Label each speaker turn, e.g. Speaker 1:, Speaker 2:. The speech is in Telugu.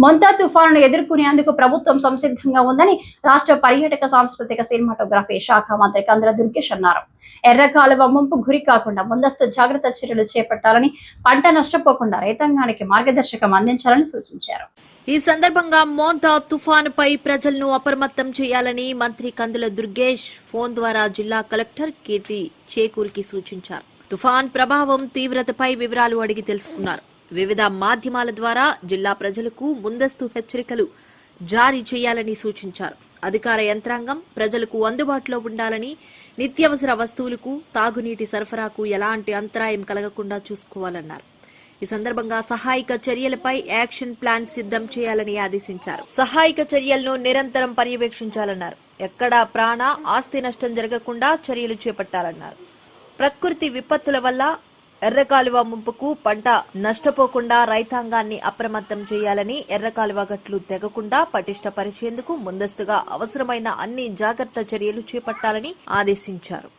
Speaker 1: మొంతా తుఫాను ఎదుర్కొనేందుకు ప్రభుత్వం సంసిద్ధంగా ఉందని రాష్ట్ర పర్యాటక సాంస్కృతిక సినిమాటోగ్రఫీ శాఖ మంత్రి కంద్ర దుర్గేష్ అన్నారు. ఎర్ర ముంపు గురి కాకుండా ముందస్తు జాగ్రత్త చర్యలు చేపట్టాలని పంట నష్టపోకుండా రైతాంగానికి మార్గదర్శకం అందించాలని సూచించారు.
Speaker 2: ఈ సందర్భంగా మోంతా తుఫానుపై ప్రజలను అప్రమత్తం చేయాలని మంత్రి కందుల దుర్గేష్ ఫోన్ ద్వారా జిల్లా కలెక్టర్ కీర్తి చేకూరికి సూచించారు. తుఫాన్ ప్రభావం తీవ్రతపై వివరాలు అడిగి తెలుసుకున్నారు. వివిధ మాధ్యమాల ద్వారా జిల్లా ప్రజలకు ముందస్తు హెచ్చరికలు జారీ చేయాలని సూచించారు. అధికార యంత్రాంగం ప్రజలకు అందుబాటులో ఉండాలని నిత్యావసర వస్తువులకు తాగునీటి సరఫరాకు ఎలాంటి అంతరాయం కలగకుండా చూసుకోవాలన్నారు. ఈ సందర్భంగా సహాయక చర్యలపై యాక్షన్ ప్లాన్ సిద్ధం చేయాలని ఆదేశించారు. సహాయక చర్యలను నిరంతరం పర్యవేక్షించాలన్నారు. ఎక్కడా ప్రాణ ఆస్తి నష్టం జరగకుండా చర్యలు చేపట్టాలన్నారు. ప్రకృతి విపత్తుల వల్ల ఎర్రకాలువ ముంపుకు పంట నష్టపోకుండా రైతాంగాన్ని అప్రమత్తం చేయాలని ఎర్రకాలువ గట్లు తెగకుండా పటిష్టపరిచేందుకు ముందస్తుగా అవసరమైన అన్ని జాగ్రత్త చర్యలు చేపట్టాలని ఆదేశించారు.